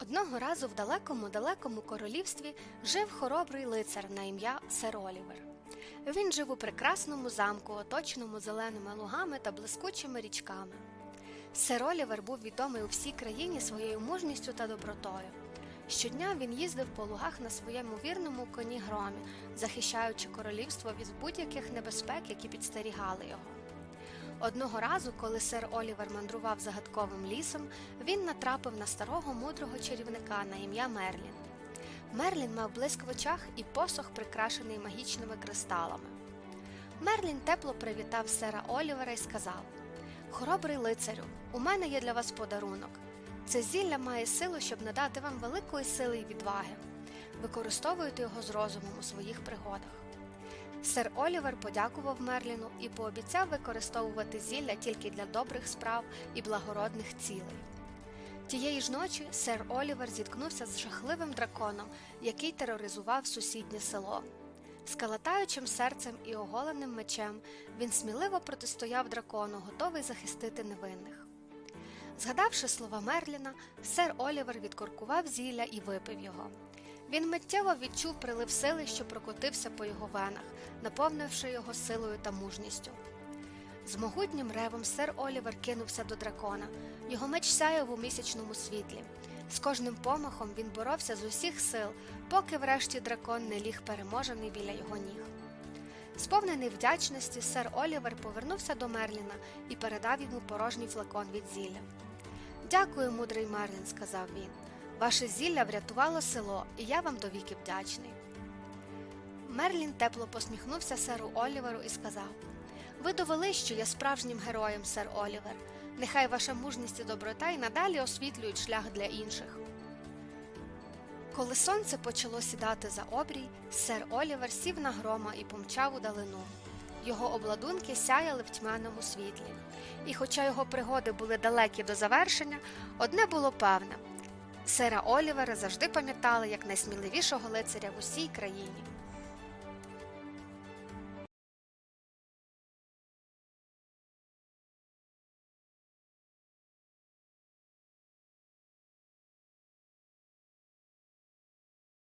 Одного разу в далекому далекому королівстві жив хоробрий лицар на ім'я Сер Олівер. Він жив у прекрасному замку, оточеному зеленими лугами та блискучими річками. Сер Олівер був відомий у всій країні своєю мужністю та добротою. Щодня він їздив по лугах на своєму вірному коні громі, захищаючи королівство від будь-яких небезпек, які підстерігали його. Одного разу, коли сер Олівер мандрував загадковим лісом, він натрапив на старого мудрого чарівника на ім'я Мерлін. Мерлін мав блиск в очах і посох, прикрашений магічними кристалами. Мерлін тепло привітав сера Олівера і сказав: Хоробрий лицарю, у мене є для вас подарунок. Це зілля має силу, щоб надати вам великої сили і відваги. Використовуйте його з розумом у своїх пригодах. Сер Олівер подякував Мерліну і пообіцяв використовувати зілля тільки для добрих справ і благородних цілей. Тієї ж ночі сер Олівер зіткнувся з жахливим драконом, який тероризував сусіднє село. З калатаючим серцем і оголеним мечем він сміливо протистояв дракону, готовий захистити невинних. Згадавши слова Мерліна, сер Олівер відкоркував зілля і випив його. Він миттєво відчув прилив сили, що прокотився по його венах, наповнивши його силою та мужністю. З могутнім ревом сер Олівер кинувся до дракона. Його меч сяяв у місячному світлі. З кожним помахом він боровся з усіх сил, поки врешті дракон не ліг переможений біля його ніг. Сповнений вдячності, сер Олівер повернувся до Мерліна і передав йому порожній флакон від зілля. Дякую, мудрий Мерлін, сказав він. Ваше зілля врятувало село, і я вам довіки вдячний. Мерлін тепло посміхнувся серу Оліверу і сказав: Ви довели, що я справжнім героєм, сер Олівер. Нехай ваша мужність і доброта й надалі освітлюють шлях для інших. Коли сонце почало сідати за обрій, сер Олівер сів на грома і помчав у далину. Його обладунки сяяли в тьмяному світлі. І хоча його пригоди були далекі до завершення, одне було певне сера Олівера завжди пам'ятали як найсміливішого лицаря в усій країні.